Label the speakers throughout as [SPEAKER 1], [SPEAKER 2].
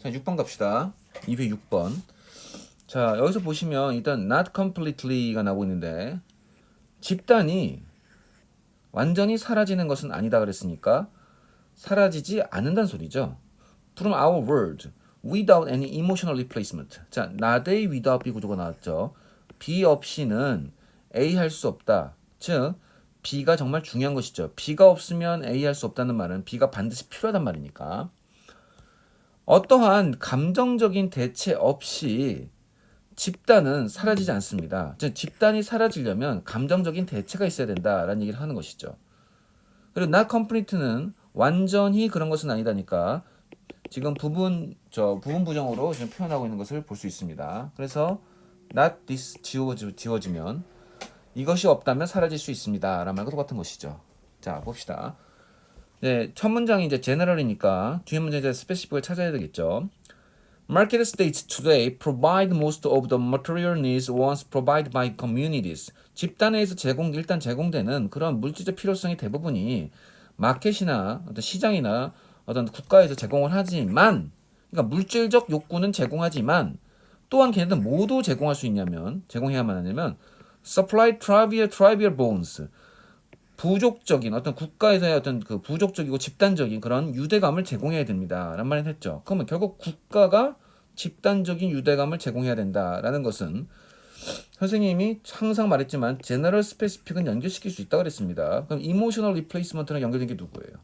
[SPEAKER 1] 자, 6번 갑시다. 2회 6번. 자, 여기서 보시면 일단 not completely가 나오고 있는데 집단이 완전히 사라지는 것은 아니다 그랬으니까 사라지지 않는다는 소리죠. From our world, without any emotional replacement. 자, not A without B 구조가 나왔죠. B 없이는 A 할 수 없다. 즉, B가 정말 중요한 것이죠. B가 없으면 A 할 수 없다는 말은 B가 반드시 필요하단 말이니까. 어떠한 감정적인 대체 없이 집단은 사라지지 않습니다. 즉 집단이 사라지려면 감정적인 대체가 있어야 된다라는 얘기를 하는 것이죠. 그리고 not complete는 완전히 그런 것은 아니다니까 지금 부분 저 부분 부정으로 지금 표현하고 있는 것을 볼 수 있습니다. 그래서 not this 지워지, 지워지면 이것이 없다면 사라질 수 있습니다라는 말과 똑같은 것이죠. 자 봅시다. 네, 첫 문장이 이제 general이니까 뒤에 이제 specific을 찾아야 되겠죠. Market states today provide most of the material needs once provided by communities. 집단 내에서 제공 일단 제공되는 그런 물질적 필요성의 대부분이 마켓이나 어떤 시장이나 어떤 국가에서 제공을 하지만 그러니까 물질적 욕구는 제공하지만 또한 걔네들 모두 제공할 수 있냐면 제공해야만 하냐면 supply trivial trivial bonds 부족적인 어떤 국가에서의 어떤 그 부족적이고 집단적인 그런 유대감을 제공해야 됩니다 라는 말을 했죠. 그러면 결국 국가가 집단적인 유대감을 제공해야 된다라는 것은 선생님이 항상 말했지만 제너럴 스페시픽은 연결시킬 수 있다고 그랬습니다. 그럼 이모셔널 리플레이스먼트랑 연결된 게 누구예요?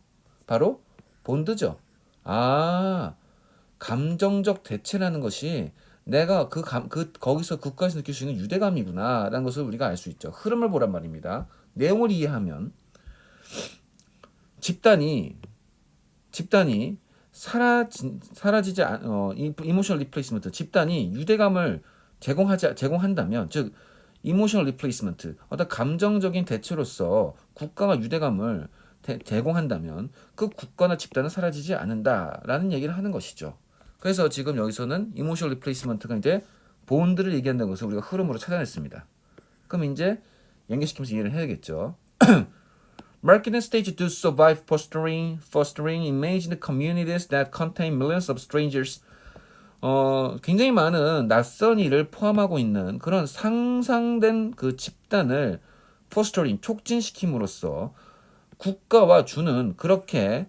[SPEAKER 1] 바로 본드죠. 아, 감정적 대체라는 것이 내가 그 감, 그 거기서 국가에서 느낄 수 있는 유대감이구나라는 것을 우리가 알 수 있죠. 흐름을 보란 말입니다. 내용을 이해하면 집단이 집단이 사라지 사라지지 않, 어 이모셔널 리플레이스먼트 집단이 유대감을 제공하지 제공한다면 즉 이모셔널 리플레이스먼트 어떤 감정적인 대체로서 국가가 유대감을 대, 제공한다면 그 국가나 집단은 사라지지 않는다라는 얘기를 하는 것이죠. 그래서 지금 여기서는 이모셔널 리플레이스먼트가 이제 본드를 얘기한다는 것을 우리가 흐름으로 찾아냈습니다. 그럼 이제 연결시키면서 이해를 해야겠죠. Marketing stage to survive fostering, fostering imagined communities that contain millions of strangers. 어, 굉장히 많은 낯선 이를 포함하고 있는 그런 상상된 그 집단을 fostering, 촉진시킴으로써 국가와 주는 그렇게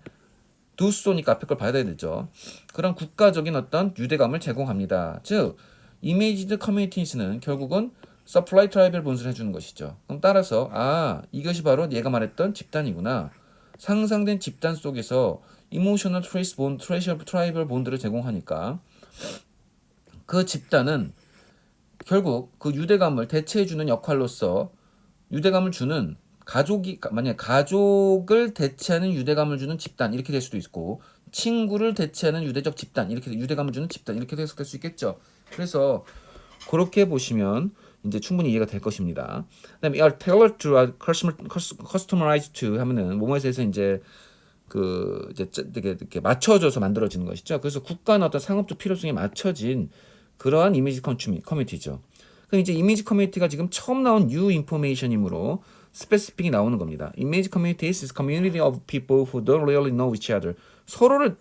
[SPEAKER 1] 두쏘니까 앞에 걸 봐야 되죠. 그런 국가적인 어떤 유대감을 제공합니다. 즉, 이미지드 커뮤니티스는 결국은 서플라이 트라이벌 본수를 해주는 것이죠. 그럼 따라서 아 이것이 바로 얘가 말했던 집단이구나. 상상된 집단 속에서 이모셔널 트레이스 본 트레이셔 트라이벌 본드를 제공하니까 그 집단은 결국 그 유대감을 대체해주는 역할로서 유대감을 주는 가족이 만약 가족을 대체하는 유대감을 주는 집단 이렇게 될 수도 있고 친구를 대체하는 유대적 집단 이렇게 유대감을 주는 집단 이렇게 해석될 수 있겠죠. 그래서 그렇게 보시면 이제 충분히 이해가 될 것입니다. 그다음에 are tailored to are customized to 하면은 뭐뭐에서 이제 그 이제 되게 이렇게 맞춰져서 만들어지는 것이죠. 그래서 국가나 어떤 상업적 필요성에 맞춰진 그러한 이미지 커뮤니, 커뮤니티죠. 그 이제 이미지 커뮤니티가 지금 처음 나온 new information이므로 스페시픽이 나오는 겁니다. 이미지 커뮤니티 is community of people who don't really know each other. 서로를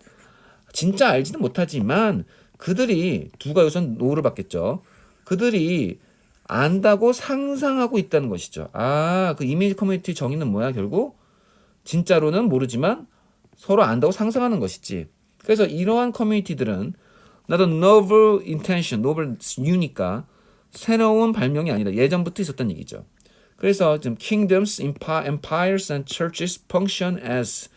[SPEAKER 1] 진짜 알지는 못하지만 그들이 두가 여기서 노를 받겠죠. 그들이 안다고 상상하고 있다는 것이죠. 아, 그 이미지 커뮤니티 정의는 뭐야, 결국? 진짜로는 모르지만 서로 안다고 상상하는 것이지. 그래서 이러한 커뮤니티들은 나도 novel intention, novel new니까 새로운 발명이 아니다. 예전부터 있었던 얘기죠. 그래서 지금 kingdoms, empires and churches function as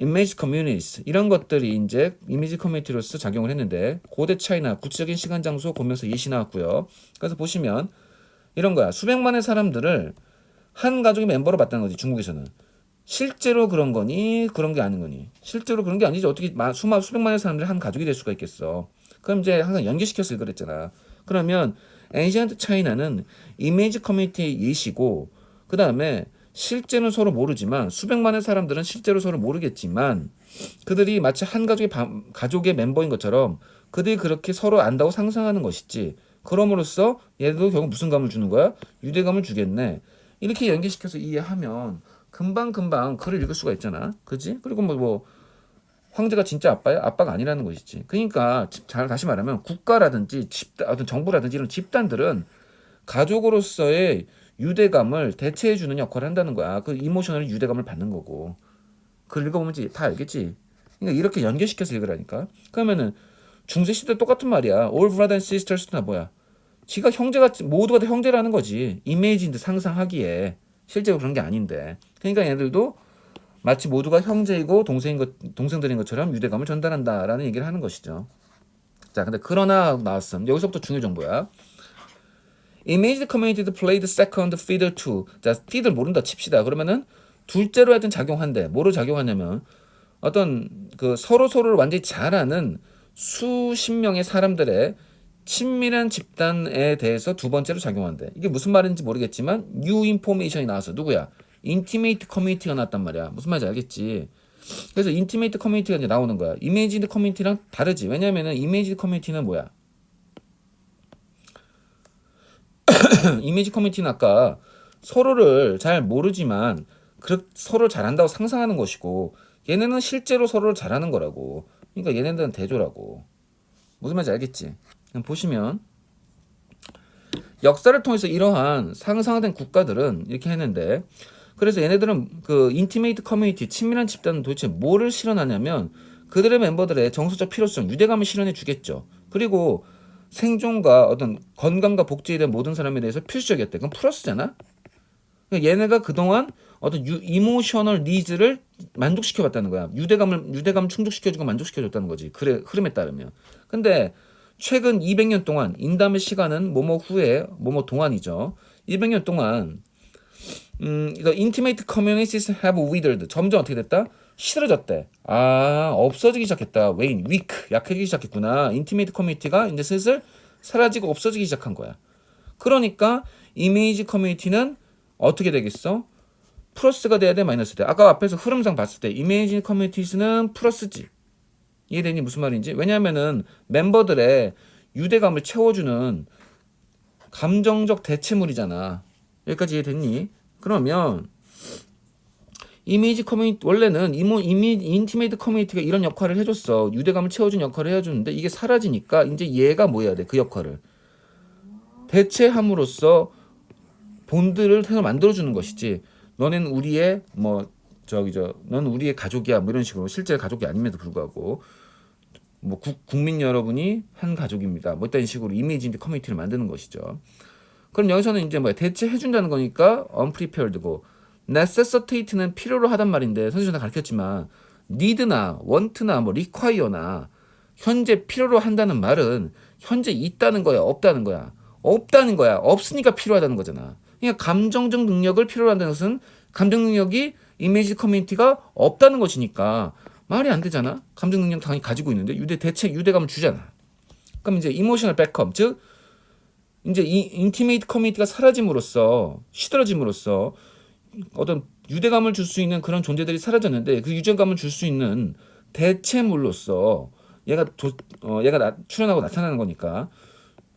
[SPEAKER 1] image communities 이런 것들이 이제 이미지 커뮤니티로서 작용을 했는데 고대 차이나 구체적인 시간 장소 보면서 예시 나왔고요. 그래서 보시면 이런 거야. 수백만의 사람들을 한 가족의 멤버로 봤다는 거지 중국에서는. 실제로 그런 거니 그런 게 아닌 거니 실제로 그런 게 아니지 어떻게 수만 수백만의 사람들이 한 가족이 될 수가 있겠어 그럼 이제 항상 연결시켜서 그랬잖아 그러면 엔시언트 차이나는 이미지 커뮤니티의 예시고 그 다음에 실제는 서로 모르지만 수백만의 사람들은 실제로 서로 모르겠지만 그들이 마치 한 가족의 가족의 멤버인 것처럼 그들이 그렇게 서로 안다고 상상하는 것이지 그럼으로써 얘도 결국 무슨 감을 주는 거야 유대감을 주겠네 이렇게 연결시켜서 이해하면 금방 금방 글을 읽을 수가 있잖아. 그지? 그리고 뭐, 뭐 황제가 진짜 아빠야? 아빠가 아니라는 것이지. 그러니까 집- 잘 다시 말하면 국가라든지 집단 어떤 정부라든지 이런 집단들은 가족으로서의 유대감을 대체해 주는 역할을 한다는 거야. 그 이모셔널 유대감을 받는 거고. 그걸 읽어보면 다 알겠지. 그러니까 이렇게 연결시켜서 읽으라니까. 그러면은 중세 시대 똑같은 말이야. All brother and sisters나 뭐야? 지가 형제가 모두가 다 형제라는 거지. 이미지인데 상상하기에 실제로 그런 게 아닌데. 그러니까 얘들도 마치 모두가 형제이고 동생인 것 동생들인 것처럼 유대감을 전달한다라는 얘기를 하는 것이죠. 자, 근데 그러나 나왔음. 여기서부터 중요 정보야. Imaged community played second fiddle to. 자, fiddle 모른다 칩시다. 그러면은 둘째로 하여튼 작용한대. 뭐로 작용하냐면 어떤 그 서로 서로를 완전히 잘 아는 수십 명의 사람들의 친밀한 집단에 대해서 두 번째로 작용한대. 이게 무슨 말인지 모르겠지만 new information이 나왔어. 누구야? intimate community가 나왔단 말이야. 무슨 말인지 알겠지? 그래서 intimate community가 이제 나오는 거야. imagined community랑 다르지. 왜냐면은 imagined community는 뭐야? 이미지 커뮤니티는 아까 서로를 잘 모르지만 그 서로를 잘한다고 상상하는 것이고 얘네는 실제로 서로를 잘하는 거라고. 그러니까 얘네들은 대조라고. 무슨 말인지 알겠지? 보시면 역사를 통해서 이러한 상상된 국가들은 이렇게 했는데 그래서 얘네들은 그 인티메이트 커뮤니티 친밀한 집단은 도대체 뭐를 실현하냐면 그들의 멤버들의 정서적 필요성 유대감을 실현해 주겠죠. 그리고 생존과 어떤 건강과 복지에 대한 모든 사람에 대해서 필수적이었대. 그럼 플러스잖아. 그러니까 얘네가 그동안 어떤 유, 이모셔널 니즈를 만족시켜봤다는 거야. 유대감을 유대감 충족시켜주고 만족시켜줬다는 거지. 그래 흐름에 따르면. 근데 최근 200년 동안 인담의 시간은 뭐뭐 후에 뭐뭐 동안이죠. 200년 동안 음, the intimate communities have withered. 점점 어떻게 됐다? 시들어졌대. 아, 없어지기 시작했다. 웨인, weak, 약해지기 시작했구나. intimate community가 이제 슬슬 사라지고 없어지기 시작한 거야. 그러니까 이미지 커뮤니티는 어떻게 되겠어? 플러스가 돼야 돼, 마이너스 돼. 아까 앞에서 흐름상 봤을 때 이미지 커뮤니티스는 플러스지. 이해되니 무슨 말인지? 왜냐하면은 멤버들의 유대감을 채워주는 감정적 대체물이잖아. 여기까지 이해됐니? 그러면 이미지 커뮤니티 원래는 이모 이미 인티메이트 커뮤니티가 이런 역할을 해줬어. 유대감을 채워준 역할을 해주는데 이게 사라지니까 이제 얘가 뭐 해야 돼 그 역할을. 대체함으로써 본드를 새로 만들어주는 것이지. 너는 우리의 뭐 저기 저넌 우리의 가족이야. 뭐 이런 식으로 실제 가족이 아님에도 불구하고 뭐 국, 국민 여러분이 한 가족입니다. 뭐 이런 식으로 이미지 커뮤니티를 만드는 것이죠. 그럼 여기서는 이제 뭐야? 대체해준다는 거니까 unprepared고 necessitate는 필요로 하단 말인데 선생님 다 가르쳤지만 need나 want나 뭐 require나 현재 필요로 한다는 말은 현재 있다는 거야 없다는 거야. 없다는 거야. 없으니까 필요하다는 거잖아. 그러니까 감정적 능력을 필요로 한다는 것은 감정 능력이 이미지 커뮤니티가 없다는 것이니까 말이 안 되잖아. 감정 능력 당연히 가지고 있는데 유대 대체 유대감을 주잖아. 그럼 이제 이모셔널 백업 즉 이제 이 인티메이트 커뮤니티가 사라짐으로써 시들어짐으로써 어떤 유대감을 줄 수 있는 그런 존재들이 사라졌는데 그 유대감을 줄 수 있는 대체물로서 얘가 조, 어, 얘가 나, 출현하고 나타나는 거니까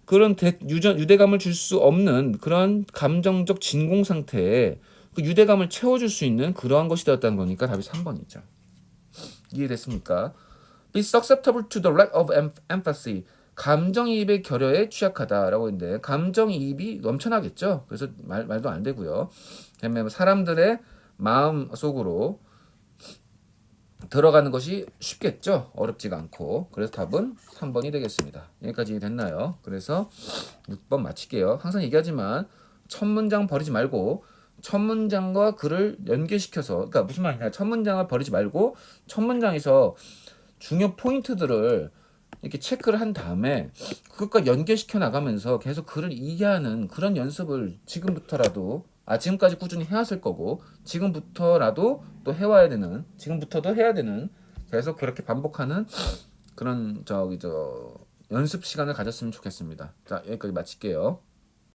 [SPEAKER 1] 그런 대, 유전, 유대감을 줄 수 없는 그런 감정적 진공 상태에 그 유대감을 채워줄 수 있는 그러한 것이 되었다는 거니까 답이 3번이죠. 이해됐습니까? Be susceptible to the lack of em- empathy. 감정이입의 결여에 취약하다라고 했는데 감정이입이 넘쳐나겠죠. 그래서 말, 말도 안 되고요. 그다음에 사람들의 마음 속으로 들어가는 것이 쉽겠죠. 어렵지가 않고. 그래서 답은 3번이 되겠습니다. 여기까지 됐나요? 그래서 6번 마칠게요. 항상 얘기하지만 첫 문장 버리지 말고 첫 문장과 글을 연계시켜서 그러니까 무슨 말이냐? 첫 문장을 버리지 말고 첫 문장에서 중요 포인트들을 이렇게 체크를 한 다음에 그것과 연결시켜 나가면서 계속 글을 이해하는 그런 연습을 지금부터라도 아 지금까지 꾸준히 해왔을 거고 지금부터라도 또 해와야 되는 지금부터도 해야 되는 계속 그렇게 반복하는 그런 저기 저 연습 시간을 가졌으면 좋겠습니다. 자 여기까지 마칠게요.